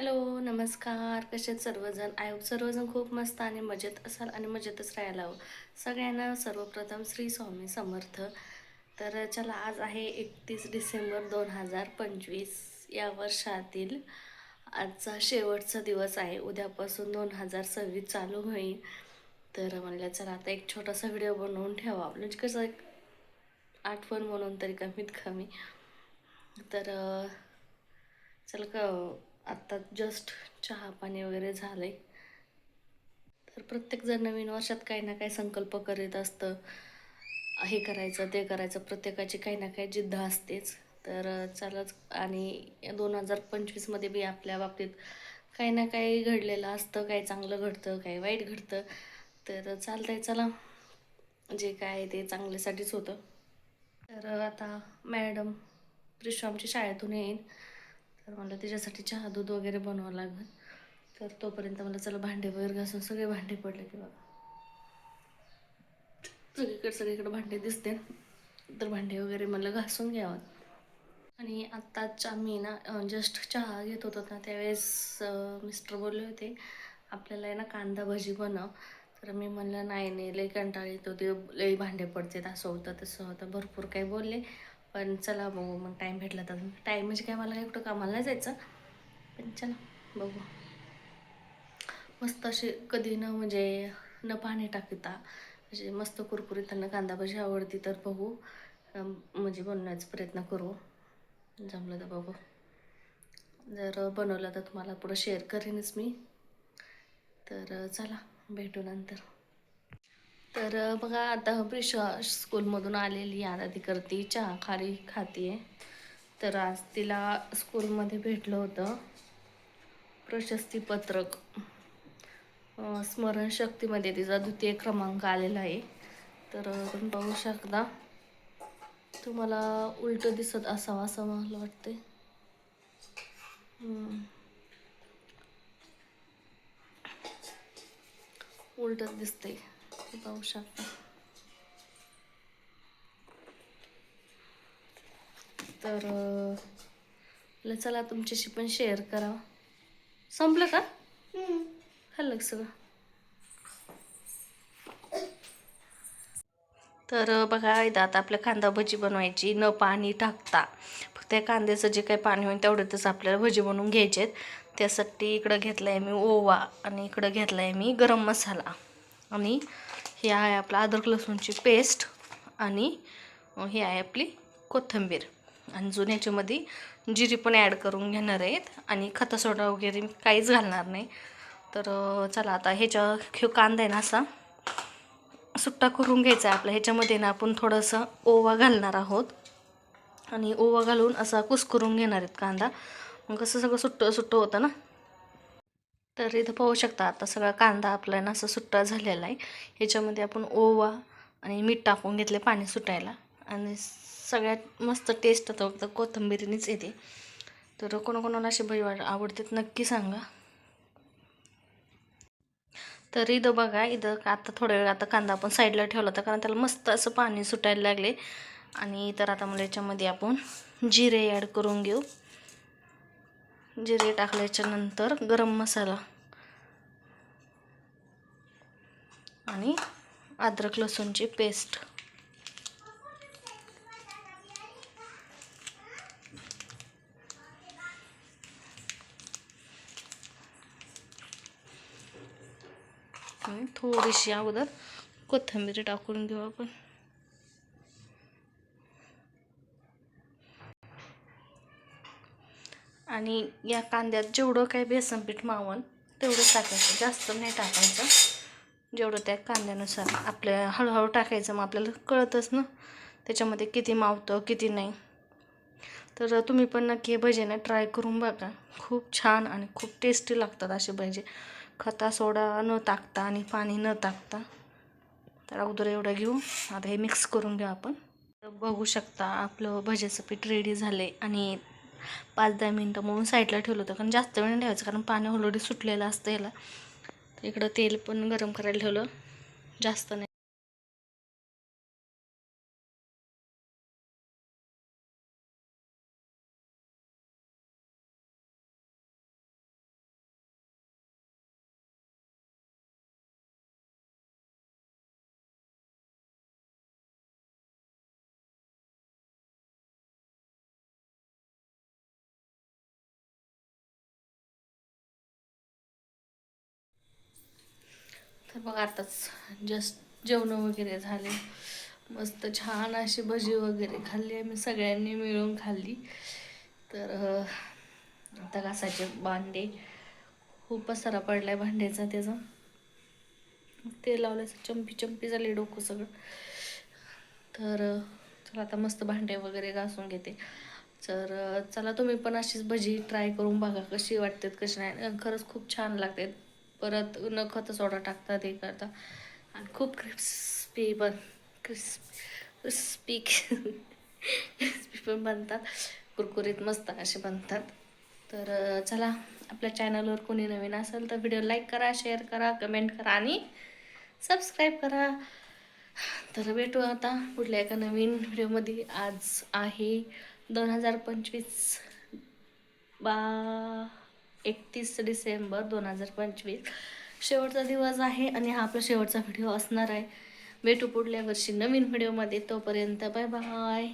Hello नमस्कार. कसे सर्वजण? आय होप सर्वजण खूप मस्त आणि मजेत असाल आणि मजेतच राहायला हवं. सगळ्यांना सर्वप्रथम श्री स्वामी समर्थ. तर चला आज आहे एकतीस डिसेंबर दोन हजार पंचवीस. या वर्षातील आजचा शेवटचा दिवस आहे. उद्यापासून दोन हजार सव्वीस चालू होईल. तर म्हणलं चला आता एक छोटासा व्हिडिओ बनवून ठेवा म्हणजे कसं एक आठवण म्हणून तरी कमीत कमी. तर चल क आत्ता जस्ट चहा पाणी वगैरे झालं आहे तर प्रत्येकजण नवीन वर्षात काही ना काही संकल्प करीत असतं. हे करायचं ते करायचं प्रत्येकाची काही ना काही जिद्द असतेच. तर चलाच आणि दोन हजार पंचवीसमध्ये बी आपल्या बाबतीत काही ना काही घडलेलं असतं काही चांगलं घडतं काही वाईट घडतं. तर चालतंय चला. जे काय आहे ते चांगल्यासाठीच होतं. तर आता मॅडम प्रिशू शाळेतून येईन. तर मला त्याच्यासाठी चहा दूध वगैरे बनवावं लागेल. तर तोपर्यंत मला चला भांडे वगैरे घासून सगळे भांडे पडले की बघा. सगळीकडे सगळीकडे भांडे दिसते. तर भांडे वगैरे मला घासून घ्यावं. आणि आत्ताच आम्ही ना जस्ट चहा घेत होतो ना त्यावेळेस मिस्टर बोलले होते आपल्याला आहे ना कांदा भजी बनव. तर मी म्हणलं नाही नाही लई कंटाळ येतो ते लई भांडे पडतात असं होतं तसं होतं. भरपूर काही बोलले. पण चला बघू मग टाईम भेटला तर. टाईम म्हणजे काय? मला काही कुठं कामाला नाही जायचं. पण चला बघू. मस्त असे कधी न म्हणजे न पाणी टाकता म्हणजे मस्त कुरकुरीत त्यांना कांदा भाजी आवडती तर बघू. म्हणजे बनवण्याचा प्रयत्न करू. जमलं तर बघू. जर बनवलं तर तुम्हाला पुढं शेअर करेनच मी. तर चला भेटू नंतर. तर बघा आता प्रिश स्कूलमधून आलेली आता ती करते. चहा खारी खाते तर आज तिला स्कूलमध्ये भेटलं होतं. प्रशस्तीपत्रक स्मरणशक्तीमध्ये तिचा द्वितीय क्रमांक आलेला आहे. तर तुम्ही पाहू शकता. तुम्हाला उलट दिसत असावं असं मला वाटते उलटच दिसते पाहू शकता तर चला तुमच्याशी पण शेअर करा संपलं का खाल्लं सगळं तर बघा इथं आता आपल्या कांदा भजी बनवायची न पाणी टाकता फक्त त्या कांद्याचं जे काही पाणी होईल तेवढ्यातच आपल्याला भजी बनवून घ्यायचे आहेत त्यासाठी इकडं घेतलं आहे मी ओवा आणि इकडं घेतला आहे मी गरम मसाला आणि हे आहे आपलं अद्रक लसूणची पेस्ट आणि हे आहे आपली कोथिंबीर. आणि अजून याच्यामध्ये जिरी पण ॲड करून घेणार आहेत. आणि खता सोडा वगैरे काहीच घालणार नाही. तर चला आता ह्याच्या ह्यो कांदा आहे ना असा सुट्टा करून घ्यायचा आहे आपला. ह्याच्यामध्ये ना आपण थोडंसं ओवा घालणार आहोत. आणि ओवा घालून असा कुस्करून घेणार आहेत कांदा. मग कसं सगळं सुट्टं सुट्टं होतं ना? तर इथं पाहू शकता आता सगळा कांदा आपला ना असं सुट्टा झालेला आहे. ह्याच्यामध्ये आपण ओवा आणि मीठ टाकून घेतले पाणी सुटायला. आणि सगळ्यात मस्त टेस्ट आता फक्त कोथिंबीरीनेच येते. तर कोणाकोणाला अशी भजी वाट आवडतात नक्की सांगा. तर इथं बघा इथं आता थोड्या वेळ आता कांदा आपण साईडला ठेवला होता कारण त्याला मस्त असं पाणी सुटायला लागले. आणि तर आता मला याच्यामध्ये आपण जिरे ॲड करून घेऊ. जिरे टाकल्याच्यानंतर गरम मसाला. आणि अद्रक लसूणची पेस्ट. आणि थोडीशी अगोदर कोथिंबीर टाकून घेऊ आपण. आणि या कांद्यात जेवढं काही बेसन पीठ मावन तेवढं टाकायचं. जास्त नाही टाकायचं. जेवढं त्या कांद्यानुसार आपल्या हळूहळू टाकायचं मग आपल्याला कळतच ना त्याच्यामध्ये किती मावतं किती नाही. तर तुम्ही पण नक्की हे भजे ना ट्राय करून बघा. खूप छान आणि खूप टेस्टी लागतात असे भजे. खता सोडा न टाकता आणि पाणी न टाकता. तर अगोदर एवढं घेऊ. आता हे मिक्स करून घेऊ आपण. बघू शकता आपलं भज्याचं पीठ रेडी झाले आणि पाच दहा मिनटं म्हणून साईडला ठेवलं होतं. कारण जास्त वेळ नाही ठेवायचं कारण पाणी ऑलरेडी सुटलेलं असतं याला. इकडं तेल पण गरम करायला ठेवलं जास्त नाही बघ आताच जस्ट जेवण वगैरे झाले. मस्त छान अशी भजी वगैरे खाल्ली आम्ही सगळ्यांनी मिळून खाल्ली. तर आता घासाचे भांडे. खूप पसारा पडलाय भांड्याचा त्याचा. ते लावल्याचं चंपी चंपी झाले डोकं सगळं. तर चला आता मस्त भांडे वगैरे घासून घेते. तर चला तुम्ही पण अशीच भजी ट्राय करून बघा कशी वाटतात कशी नाही. खरंच खूप छान लागतात. परत न खत सोडा टाकतात ते करता आणि खूप क्रिस्पी पण क्रिस्पी क्रिस्पी क्रिस्पी पण बनतात. कुरकुरीत मस्त असे बनतात. तर चला आपल्या चॅनलवर कोणी नवीन असेल तर व्हिडिओ लाईक करा शेअर करा कमेंट करा आणि सबस्क्राईब करा. तर भेटू आता पुढल्या एका नवीन व्हिडिओमध्ये आज आहे दोन हजार पंचवीस. बा एकतीस डिसेंबर दोन हजार पंचवीस. शेवटचा दिवस आहे आणि हा आपला शेवटचा व्हिडिओ असणार आहे. भेटू पुढल्या वर्षी नवीन व्हिडिओमध्ये तोपर्यंत बाय बाय